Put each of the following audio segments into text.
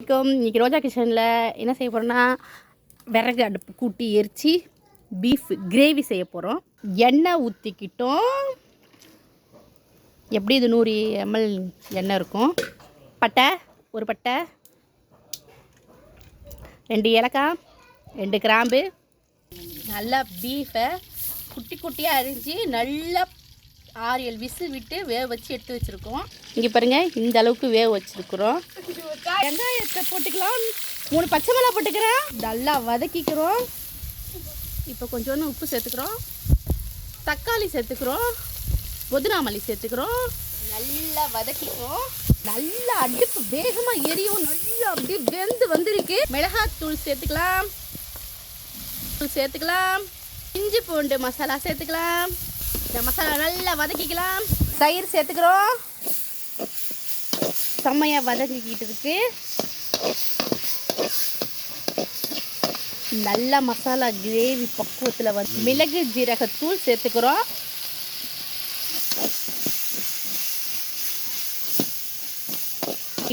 வணக்கம். இன்றைக்கி ரோஜா கிச்சனில் என்ன செய்ய போகிறோன்னா விறகு அடுப்பு கூட்டி எரித்து பீஃப் கிரேவி செய்ய போகிறோம் எண்ணெய் ஊற்றிக்கிட்டோம் எப்படி இது நூறு எம்எல் எண்ணெய் இருக்கும்? பட்டை ஒரு பட்டை ரெண்டு ஏலக்காய் ரெண்டு கிராம்பு. நல்லா பீஃபை குட்டி குட்டியாக அரிஞ்சு நல்லா ஆறு ஏழு விசு விட்டு வேக வச்சு எடுத்து வச்சுருக்கோம். இங்கே பாருங்கள் இந்த அளவுக்கு வேக வச்சுருக்குறோம். வெங்காயத்தை போட்டுக்கலாம். மூணு பச்சை மிளகா போட்டுக்கிறேன். நல்லா வதக்கிக்கிறோம். இப்போ கொஞ்சோண்டு உப்பு சேர்த்துக்கிறோம். தக்காளி சேர்த்துக்கிறோம். புதினாமல்லி சேர்த்துக்கிறோம். நல்லா வதக்கிக்கிறோம் நல்லா அடுப்பு வேகமாக எரியும். நல்லா அப்படியே வெந்து வந்திருக்கு. மிளகாத்தூள் சேர்த்துக்கலாம். தூள் சேர்த்துக்கலாம். இஞ்சி பூண்டு மசாலா சேர்த்துக்கலாம். இந்த மசாலா நல்லா வதக்கிக்கலாம். தயிர் சேர்த்துக்கிறோம். செம்மையாக வதக்கிக்கிட்டு இருக்கு நல்ல மசாலா கிரேவி பக்குவத்தில் வந்து மிளகு ஜீரகத்தூள் சேர்த்துக்கிறோம்.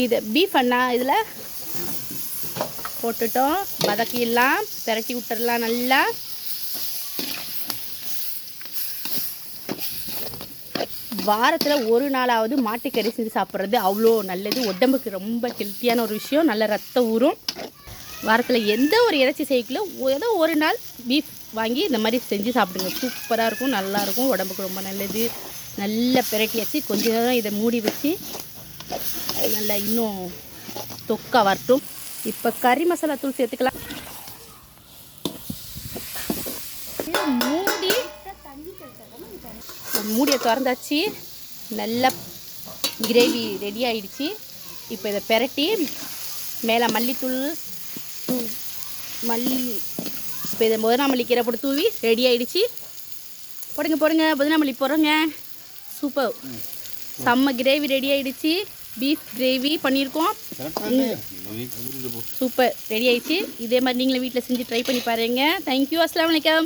இது பீஃப் அண்ணா இதில் போட்டுட்டோம். வதக்கிடலாம் பெரட்டி விட்டுறலாம் நல்லா. வாரத்தில் ஒரு நாளாவது மாட்டுக்கறி செஞ்சு சாப்பிட்றது அவ்வளோ நல்லது. உடம்புக்கு ரொம்ப ஹெல்த்தியான ஒரு விஷயம். நல்ல ரத்தம் ஊறும். வாரத்தில் எந்த ஒரு இறைச்சி செய்யக்குள்ள ஏதோ ஒரு நாள் பீஃப் வாங்கி இந்த மாதிரி செஞ்சு சாப்பிடுங்க. சூப்பராக இருக்கும் நல்லாயிருக்கும் உடம்புக்கு ரொம்ப நல்லது. நல்ல பிரட்டியாச்சு. கொஞ்ச நேரம் இதை மூடி வச்சு நல்லா இன்னும் தொக்கா வரட்டும். இப்போ கறி மசாலா தூள் சேர்த்துக்கலாம். மூடியை திறந்தாச்சு. நல்லா கிரேவி ரெடி ஆயிடுச்சு. இப்போ இதை பெரட்டி மேலே மல்லித்தூள் மல்லி இப்போ இதை புதினாமல்லி கீரை போட்டு தூவி ரெடி ஆயிடுச்சு. போடுங்க போடுங்க புதினாமல்லி போடுறோங்க. சூப்பர் செம்ம கிரேவி ரெடி ஆயிடுச்சு. பீஃப் கிரேவி பண்ணியிருக்கோம். சூப்பர் ரெடி ஆயிடுச்சு. இதே மாதிரி நீங்களும் வீட்டில் செஞ்சு ட்ரை பண்ணி பாருங்க. தேங்க்யூ அஸ்லாம் வலைக்கம்